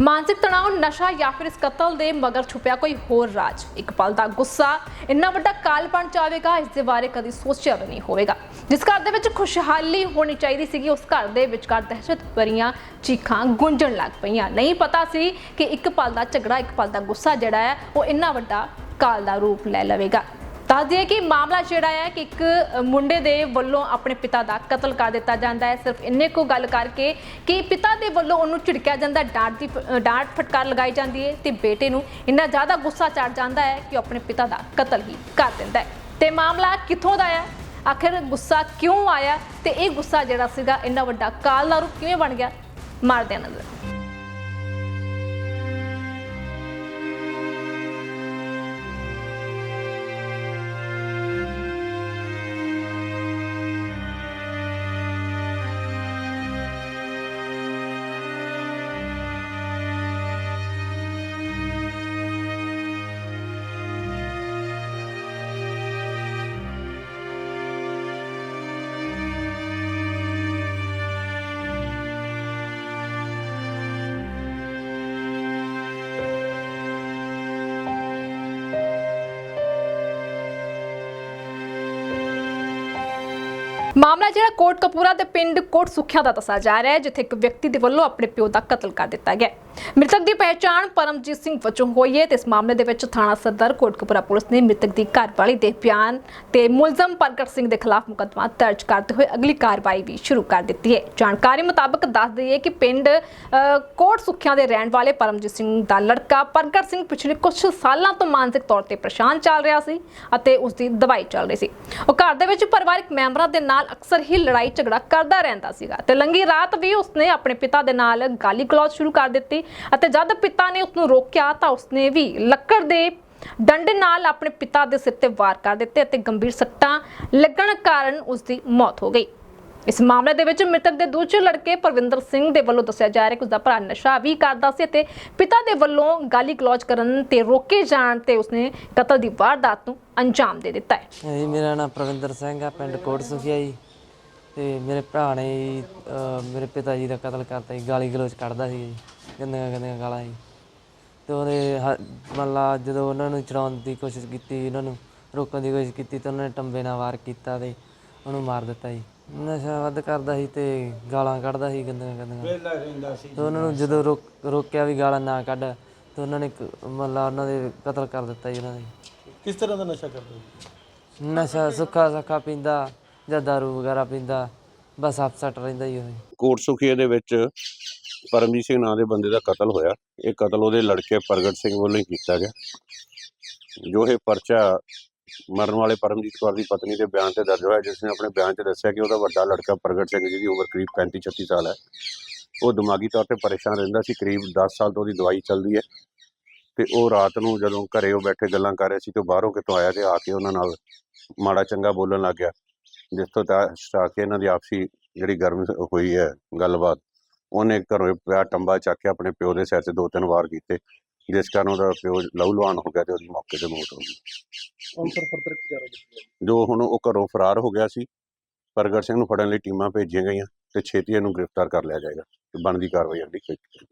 ਮਾਨਸਿਕ ਤਣਾਅ, ਨਸ਼ਾ ਜਾਂ ਫਿਰ ਇਸ ਕਤਲ ਦੇ ਮਗਰ ਛੁਪਿਆ ਕੋਈ ਹੋਰ ਰਾਜ? ਇੱਕ ਪਲ ਦਾ ਗੁੱਸਾ ਇੰਨਾ ਵੱਡਾ ਕਾਲ ਬਣ ਜਾਵੇਗਾ, ਇਸ ਦੇ ਬਾਰੇ ਕਦੀ ਸੋਚਿਆ ਵੀ ਨਹੀਂ ਹੋਵੇਗਾ। ਜਿਸ ਘਰ ਦੇ ਵਿੱਚ ਖੁਸ਼ਹਾਲੀ ਹੋਣੀ ਚਾਹੀਦੀ ਸੀਗੀ, ਉਸ ਘਰ ਦੇ ਵਿਚਕਾਰ ਦਹਿਸ਼ਤ ਭਰੀਆਂ ਚੀਖਾਂ ਗੂੰਜਣ ਲੱਗ ਪਈਆਂ। ਨਹੀਂ ਪਤਾ ਸੀ ਕਿ ਇੱਕ ਪਲ ਦਾ ਝਗੜਾ, ਇੱਕ ਪਲ ਦਾ ਗੁੱਸਾ ਜਿਹੜਾ ਹੈ, ਉਹ ਇੰਨਾ ਵੱਡਾ ਕਾਲ ਦਾ ਰੂਪ ਲੈ ਲਵੇਗਾ। ਦੱਸ ਦਈਏ ਕਿ ਮਾਮਲਾ ਜਿਹੜਾ ਹੈ ਕਿ ਇੱਕ ਮੁੰਡੇ ਦੇ ਵੱਲੋਂ ਆਪਣੇ ਪਿਤਾ ਦਾ ਕਤਲ ਕਰ ਦਿੱਤਾ ਜਾਂਦਾ ਹੈ। ਸਿਰਫ ਇੰਨੇ ਕੋ ਗੱਲ ਕਰਕੇ ਕਿ ਪਿਤਾ ਦੇ ਵੱਲੋਂ ਉਹਨੂੰ ਝਿੜਕਿਆ ਜਾਂਦਾ, ਡਾਂਟ ਦੀ ਡਾਂਟ ਫਟਕਾਰ ਲਗਾਈ ਜਾਂਦੀ ਹੈ ਤੇ ਬੇਟੇ ਨੂੰ ਇੰਨਾ ਜ਼ਿਆਦਾ ਗੁੱਸਾ ਚੜ ਜਾਂਦਾ ਹੈ ਕਿ ਉਹ ਆਪਣੇ ਪਿਤਾ ਦਾ ਕਤਲ ਹੀ ਕਰ ਦਿੰਦਾ ਹੈ। ਤੇ ਮਾਮਲਾ ਕਿੱਥੋਂ ਦਾ ਹੈ ਆਖਿਰ ਗੁੱਸਾ ਕਿਉਂ ਆਇਆ? ਤੇ ਇਹ ਗੁੱਸਾ ਜਿਹੜਾ ਸੀਗਾ ਇੰਨਾ ਵੱਡਾ ਕਾਲ ਦਾ ਰੂਪ ਕਿਵੇਂ ਬਣ ਗਿਆ? ਮਾਰਦੇ ਨਜ਼ਰ। ਮਾਮਲਾ ਜਿਹੜਾ ਕੋਟ ਕਪੂਰਾ ਦੇ ਪਿੰਡ ਕੋਟ ਸੁਖਿਆ ਦਾ ਦੱਸਿਆ ਜਾ ਰਿਹਾ ਹੈ, ਜਿੱਥੇ ਇੱਕ ਵਿਅਕਤੀ ਦੇ ਵੱਲੋਂ ਆਪਣੇ ਪਿਓ ਦਾ ਕਤਲ ਕਰ ਦਿੱਤਾ ਗਿਆ ਮ੍ਰਿਤਕ ਦੀ ਪਹਿਚਾਣ ਪਰਮਜੀਤ ਸਿੰਘ ਵਜੋਂ ਹੋਈ ਹੈ ਤੇ ਇਸ ਮਾਮਲੇ ਦੇ ਵਿੱਚ ਥਾਣਾ ਸਦਰ ਕੋਟਕਪੂਰਾ ਪੁਲਿਸ ਨੇ ਮ੍ਰਿਤਕ ਦੀ ਘਰਵਾਲੀ ਦੇ ਬਿਆਨ ਤੇ ਮੁਲਜ਼ਮ ਪ੍ਰਗਟ ਸਿੰਘ ਦੇ ਖਿਲਾਫ ਮੁਕੱਦਮਾ ਦਰਜ ਕਰਦੇ ਹੋਏ ਅਗਲੀ ਕਾਰਵਾਈ ਵੀ ਸ਼ੁਰੂ ਕਰ ਦਿੱਤੀ ਹੈ। ਜਾਣਕਾਰੀ ਮੁਤਾਬਕ ਦੱਸ ਦਈਏ ਕਿ ਪਿੰਡ ਕੋਟ ਸੁਖਿਆ ਦੇ ਰਹਿਣ ਵਾਲੇ ਪਰਮਜੀਤ ਸਿੰਘ ਦਾ ਲੜਕਾ ਪ੍ਰਗਟ ਸਿੰਘ ਪਿਛਲੇ ਕੁਝ ਸਾਲਾਂ ਤੋਂ ਮਾਨਸਿਕ ਤੌਰ ਤੇ ਪਰੇਸ਼ਾਨ ਚੱਲ ਰਿਹਾ ਸੀ ਅਤੇ ਉਸ ਦੀ ਦਵਾਈ ਚੱਲ ਰਹੀ ਸੀ। ਉਹ ਘਰ ਦੇ ਵਿੱਚ ਪਰਿਵਾਰਕ ਮੈਂਬਰਾਂ ਦੇ ਨਾਲ ਅਕਸਰ ਹੀ ਲੜਾਈ ਝਗੜਾ ਕਰਦਾ ਰਹਿੰਦਾ ਸੀਗਾ। ਤੇ ਲੰਗੀ ਰਾਤ ਵੀ ਉਸਨੇ ਆਪਣੇ ਪਿਤਾ ਦੇ ਨਾਲ ਗਾਲੀ ਗਲੌਜ ਸ਼ੁਰੂ ਕਰ ਦਿੱਤੀ ਅਤੇ ਜਦ ਪਿਤਾ ਨੇ ਉਸ ਨੂੰ ਰੋਕਿਆ ਤਾਂ ਉਸਨੇ ਵੀ ਲੱਕੜ ਦੇ ਡੰਡੇ ਨਾਲ ਆਪਣੇ ਪਿਤਾ ਦੇ ਸਿਰ ਤੇ ਵਾਰ ਕਰ ਦਿੱਤੇ ਅਤੇ ਗੰਭੀਰ ਸੱਟਾਂ ਲੱਗਣ ਕਾਰਨ ਉਸ ਦੀ ਮੌਤ ਹੋ ਗਈ। ਇਸ ਮਾਮਲੇ ਦੇ ਵਿੱਚ ਮ੍ਰਿਤਕ ਦੇ ਦੂਜੇ ਲੜਕੇ ਪਰਵਿੰਦਰ ਸਿੰਘ ਦੇ ਵੱਲੋਂ ਦੱਸਿਆ ਜਾ ਰਿਹਾ ਕਿ ਉਸਦਾ ਭਰਾ ਨਸ਼ਾ ਵੀ ਕਰਦਾ ਸੀ ਤੇ ਪਿਤਾ ਦੇ ਵੱਲੋਂ ਗਾਲੀ ਗਲੌਜ ਕਰਨ ਤੇ ਰੋਕੇ ਜਾਣ ਤੇ ਉਸਨੇ ਕਤਲ ਦੀ ਵਾਰਦਾਤ ਨੂੰ ਅੰਜਾਮ ਦੇ ਦਿੱਤਾ ਹੈ। ਜੀ ਮੇਰਾ ਨਾਮ ਪ੍ਰਵਿੰਦਰ ਸਿੰਘ ਆ ਪਿੰਡ ਕੋਟ ਸੁਖੀਆ ਜੀ। ਤੇ ਮੇਰੇ ਭਰਾ ਨੇ ਜੀ, ਅਹ, ਮੇਰੇ ਪਿਤਾ ਜੀ ਦਾ ਕਤਲ ਕਰਤਾ ਜੀ ਗਾਲੀ ਗਲੋਚ ਕੱਢਦਾ ਸੀ ਜੀ ਗੰਦੀਆਂ ਗੰਦੀਆਂ ਗਾਲਾਂ ਜੀ। ਤੇ ਉਹਦੇ ਹ- ਮਤਲਬ ਜਦੋਂ ਉਹਨਾਂ ਨੂੰ ਚੜਾਉਣ ਦੀ ਕੋਸ਼ਿਸ਼ ਕੀਤੀ ਉਹਨਾਂ ਨੂੰ ਰੋਕਣ ਦੀ ਕੋਸ਼ਿਸ਼ ਕੀਤੀ ਤਾਂ ਉਹਨਾਂ ਨੇ ਟੰਬੇ ਨਾਲ ਵਾਰ ਕੀਤਾ ਤੇ ਉਹਨੂੰ ਮਾਰ ਦਿੱਤਾ ਜੀ। ਨਸ਼ਾ ਵੱਧ ਕਰਦਾ ਸੀ ਤੇ ਗਾਲਾਂ ਕੱਢਦਾ ਸੀ ਗੰਦੀਆਂ ਗੰਦੀਆਂ। ਤੇ ਉਹਨਾਂ ਨੂੰ ਜਦੋਂ ਰੋਕ- ਰੋਕਿਆ ਵੀ ਗਾਲਾਂ ਨਾ ਕੱਢ ਤੇ ਉਹਨਾਂ ਨੇ ਕ- ਮੰਨ ਲਾ ਉਹਨਾਂ ਦੇ ਕਤਲ ਕਰ ਦਿੱਤਾ ਜੀ ਉਹਨਾਂ ਦੇ ਕਿਸ ਤਰ੍ਹਾਂ ਦਾ ਨਸ਼ਾ ਕਰਦੇ ਨਸ਼ਾ ਸੁੱਖਾ ਸੱਖਾ ਪੀਂਦਾ ਜਾਂ ਦਾਰੂ ਵਗੈਰਾ ਪੀਂਦਾ ਬਸ ਅਪਸੈਟ ਰਹਿੰਦਾ ਹੀ ਉਹ ਕੋਟ ਸੁਖੀਏ ਦੇ ਵਿੱਚ ਪਰਮਜੀਤ ਸਿੰਘ ਨਾਂ ਦੇ ਬੰਦੇ ਦਾ ਕਤਲ ਹੋਇਆ। ਇਹ ਕਤਲ ਉਹਦੇ ਲੜਕੇ ਪ੍ਰਗਟ ਸਿੰਘ ਵੱਲੋਂ ਹੀ ਕੀਤਾ ਗਿਆ। ਜੋ ਇਹ ਪਰਚਾ ਮਰਨ ਵਾਲੇ ਪਰਮਜੀਤ ਕੌਰ ਦੀ ਪਤਨੀ ਦੇ ਬਿਆਨ ਤੇ ਦਰਜ ਹੋਇਆ, ਜਿਸ ਨੇ ਆਪਣੇ ਬਿਆਨ 'ਚ ਦੱਸਿਆ ਕਿ ਉਹਦਾ ਵੱਡਾ ਲੜਕਾ ਪ੍ਰਗਟ ਸਿੰਘ ਜਿਹਦੀ ਉਮਰ ਕਰੀਬ 35 36 ਸਾਲ ਹੈ। ਉਹ ਦਿਮਾਗੀ ਤੌਰ ਤੇ ਪਰੇਸ਼ਾਨ ਰਹਿੰਦਾ ਸੀ, ਕਰੀਬ 10 ਸਾਲ ਤੋਂ ਉਹਦੀ ਦਵਾਈ ਚੱਲਦੀ ਹੈ ਤੇ ਉਹ ਰਾਤ ਨੂੰ ਜਦੋਂ ਘਰੇ ਉਹ ਬੈਠੇ ਗੱਲਾਂ ਕਰ ਰਹੇ ਸੀ ਤੇ ਉਹ ਬਾਹਰੋਂ ਕਿਤੋਂ ਆਇਆ ਤੇ ਆ ਕੇ ਉਹਨਾਂ ਨਾਲ ਮਾੜਾ ਚੰਗਾ ਬੋਲਣ ਲੱਗ ਗਿਆ, ਜਿਸ ਤੋਂ ਤਾਂ ਕੇ ਇਹਨਾਂ ਦੀ ਆਪਸੀ ਜਿਹੜੀ ਗਰਮ ਹੋਈ ਹੈ ਗੱਲਬਾਤ, ਉਹਨੇ ਘਰੋਂ ਪਿਆ ਟੰਬਾ ਚੱਕ ਕੇ ਆਪਣੇ ਪਿਓ ਦੇ ਸਿਰ 'ਤੇ ਦੋ ਤਿੰਨ ਵਾਰ ਕੀਤੇ। ਜਿਸ ਕਾਰਨ ਉਹਦਾ ਪਿਓ ਲਹੂ ਲੁਹਾਨ ਹੋ ਗਿਆ ਤੇ ਉਹਦੀ ਮੌਕੇ ਤੇ ਮੌਤ ਹੋ ਗਈ। ਅੰਸਰ ਫਰਦਰ ਕੀ ਕਰ ਰਹੇ ਜੋ ਹੁਣ ਉਹ ਘਰੋਂ ਫਰਾਰ ਹੋ ਗਿਆ ਸੀ ਪ੍ਰਗਟ ਸਿੰਘ ਨੂੰ ਫੜਨ ਲਈ ਟੀਮਾਂ ਭੇਜੀਆਂ ਗਈਆਂ ਤੇ ਛੇਤੀ ਇਹਨੂੰ ਗ੍ਰਿਫਤਾਰ ਕਰ ਲਿਆ ਜਾਏਗਾ ਤੇ ਬਣਦੀ ਕਾਰਵਾਈ ਅਗਲੀ ਕੀਤੀ